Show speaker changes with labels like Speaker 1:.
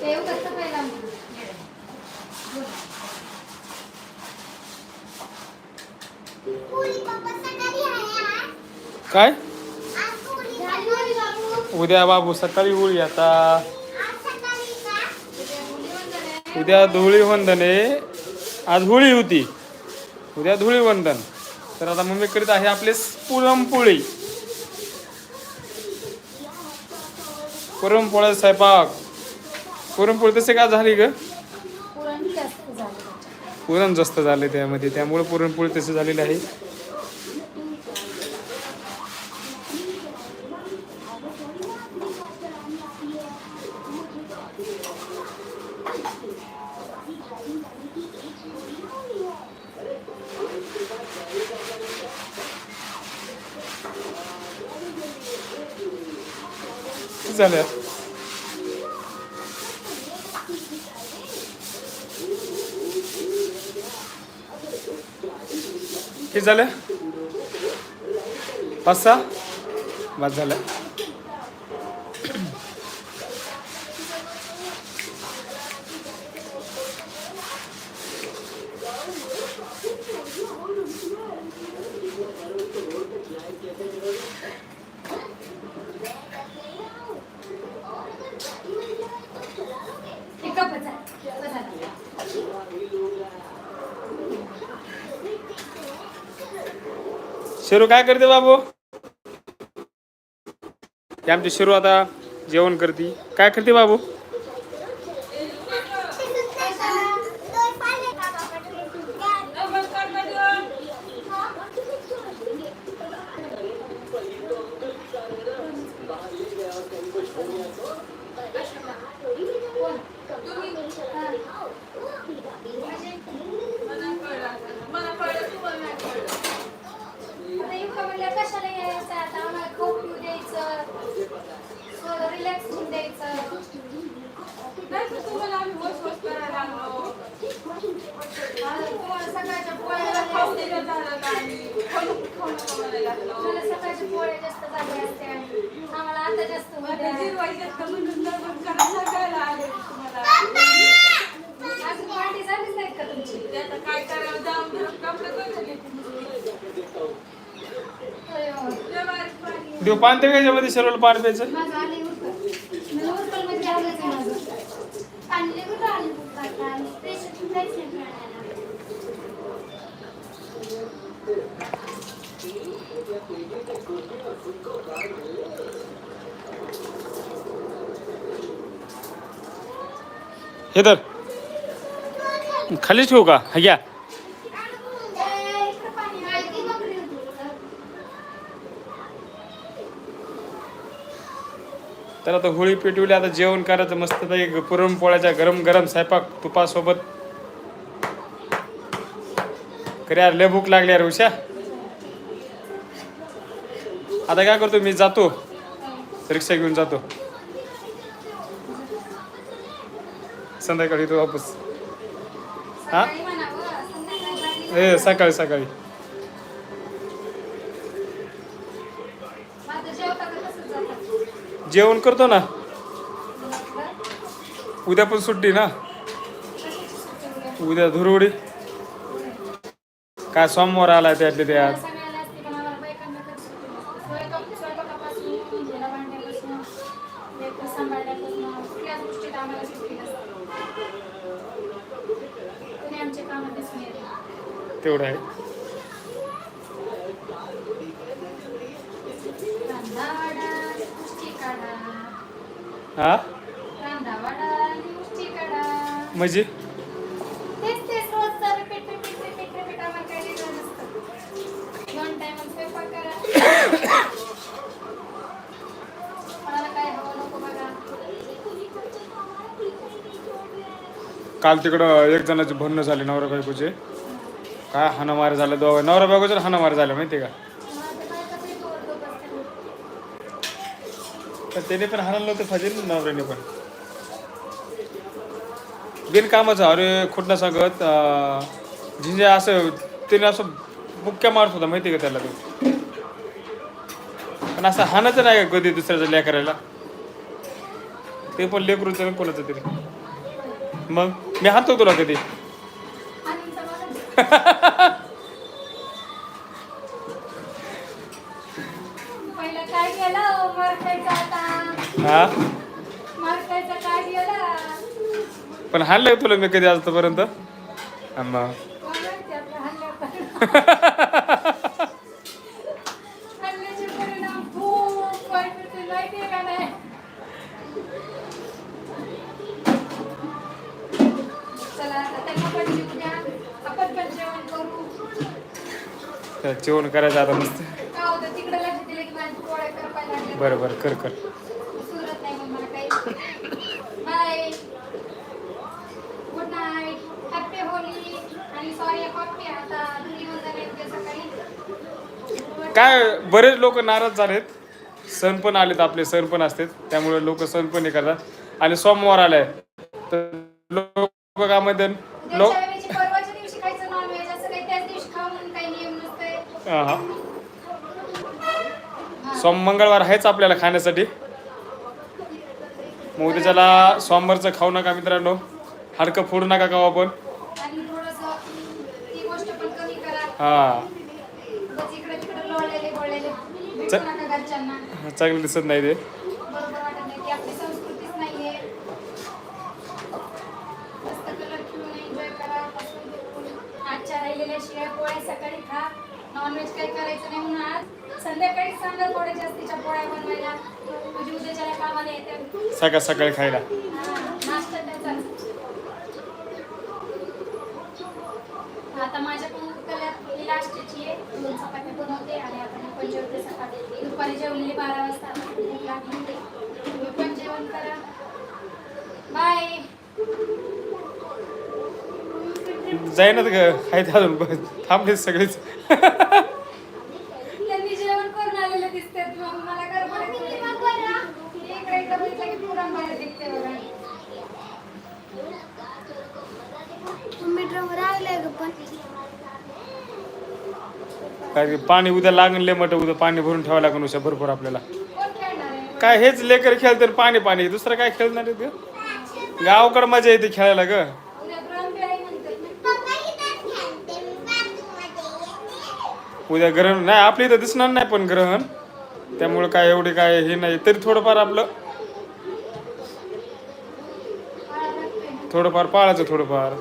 Speaker 1: देव कसं पहिला
Speaker 2: काय? उद्या बाबू सकाळी होळी आता. उद्या धुळी वंदन आहे. आज होळी होती. उद्या धुळी वंदन. तर आता मम्मी करीत आहे आपले पुरणपोळी. पुरणपोळ्या स्वयंपाक पुरणपोळी तसे का झाली ग?
Speaker 1: पुरण जास्त झालं
Speaker 2: त्यामध्ये त्यामुळे पुरणपोळी तसे झालेली आहे. झाल्या किती झाल्या पाच सहा बस झाल्या
Speaker 1: हे
Speaker 2: शेरू काय करते बाबू? ते आमची शेरू आता जेवण करते. काय करते बाबू
Speaker 1: आता युका म्हणलं कशाला यायचं आता आम्हाला खाऊ पिऊ द्यायचं थोडं द्यायचं. सकाळच्या पोळ्या तुम्हाला सकाळच्या पोळ्या जास्त झाल्या असत्या. आम्हाला आता जास्त होत्या. अजून भांडी झालीच नाहीत का
Speaker 2: याच्यामध्ये
Speaker 1: नाही.
Speaker 2: हे तर खाली ठेवू का? ह्या घ्या
Speaker 1: ए, इकडं पाणी आहे. ती बकरी होती.
Speaker 2: तर आता होळी पेटवली आता जेवण करायचं मस्त पैकी पुरणपोळ्याच्या गरम गरम स्वयंपाक तुपासोबत. खरे यार लय भूक लागली यार उषा. आता काय करतो मी जातो. रिक्षा घेऊन जातो. संध्याकाळी येतो वापस. हा? ए सकाळी सकाळी. जेवण करतो ना. उद्या पण सुट्टी ना.
Speaker 1: उद्या?
Speaker 2: धुरवडी. काय सोमवार आलाय त्यातले त्यात
Speaker 1: मला सगळ्याला नको बघा.
Speaker 2: काल तिकडं एक जणाचे भांडणं झाले नवरा बायकोचे. काय हाणामार झालं दोघं नवरा बायकोचे हाणामार झालं माहिती का
Speaker 1: मला ते बायकाच एक ओरडत असते.
Speaker 2: तर त्याने पण हाणायला नव्हतं फाजील नवऱ्याने पण. बिनकामाचं अरे खोटं सांगत झिंजे असं त्याने असं बुक्क्या मारत होता माहिती का त्याला तो? पण असं हाणायचं नाही का कधी दुसऱ्याचं लेकरायला ते पण लेकरूचं आणि कोणाचं तरी. मग? मी हातो तुला कधी? हा? पण हाणलंय तुला मी कधी आजपर्यंत मग
Speaker 1: कोण माहिती आपल्या हल्ल्यात हल्ल्याचे परिणाम खूप वाईट होते माहिती आहे का नाही चला आता त्यांना पण जेवू द्या आपण पण जेवण करू
Speaker 2: तर जेवण करायचं आता मस्त
Speaker 1: काय होतं तिकडे लक्ष दिलं की माझी पोळ्या करपायला लागल्या
Speaker 2: बरं बरं कर कर
Speaker 1: सुरत नाही मग मला काही bye good night happy Holi आणि सॉरी हॅपी आता दोन्ही वंदन आहेत ते सकाळी
Speaker 2: काय बरेच लोक नाराज झालेत. सण पण आलेत आपले सण पण असतात. त्यामुळे लोक सण पण हे करतात. आणि सोमवार आलाय. तर लोक लोक हा. सोम मंगळवार आहेच आपल्याला खाण्यासाठी. मग उद्या त्याला सोमवारचं खाऊ नका मित्रांनो. हाडकं फोडू नका खाऊ आपण
Speaker 1: आणि थोडंसं ती गोष्ट पण कमी करा
Speaker 2: हा.
Speaker 1: उगाच इकडे तिकडे लोळलेले गोळलेले भेटू नका घरच्यांना.
Speaker 2: चांगलं दिसत नाही ते.
Speaker 1: बरोबर वाटत नाही ती आपली संस्कृतीच नाहीये. मस्त कलर खेळून एन्जॉय करा. आजच्या राहिलेल्या शिळ्या पोळ्या सकाळी खा. नॉनव्हेज काही करायचं नाही म्हणून आज संध्याकाळी सांगा थोड्या जास्तीच्या पोळ्या बनवायला. म्हणजे कामाला येते.
Speaker 2: सकाळ सकाळी खायला
Speaker 1: नाश्ता त्याचा आता माझ्या पण कल्यात लास्टची आहे दोन चपात्या बनवते आणि आता मी पण जेवते सकाळी दुपारी जेवलेली बारा वाजता भूक लागली. होती. तुम्ही पण जेवण करा. बाय
Speaker 2: जाईनात ग आहेत अजून थांबले सगळेच.
Speaker 1: त्यांनी जेवण करून आलेले दिसते मग मला गडबड आहे. इकडे इकडे बघितलं की पुरण बाहेर दिसते बघा.
Speaker 3: मीठ राहिलंय ग पण.
Speaker 2: काय पाणी उद्या लागण लय मोठं उद्या पाणी भरून ठेवावं लागेल उशा भरपूर आपल्याला. काय हेच लेकर खेळते पाणी पाणी. दुसरं काय खेळणार आहे गावकडं गावाकडं मजा येते खेळायला ग.
Speaker 1: उद्या ग्रहण
Speaker 2: नाही आपल्या इथं दिसणार नाही पण ग्रहण. त्यामुळे काय एवढे काय हे नाही. तरी थोडंफार आपलं. थोडंफार पाळायचं थोडंफार.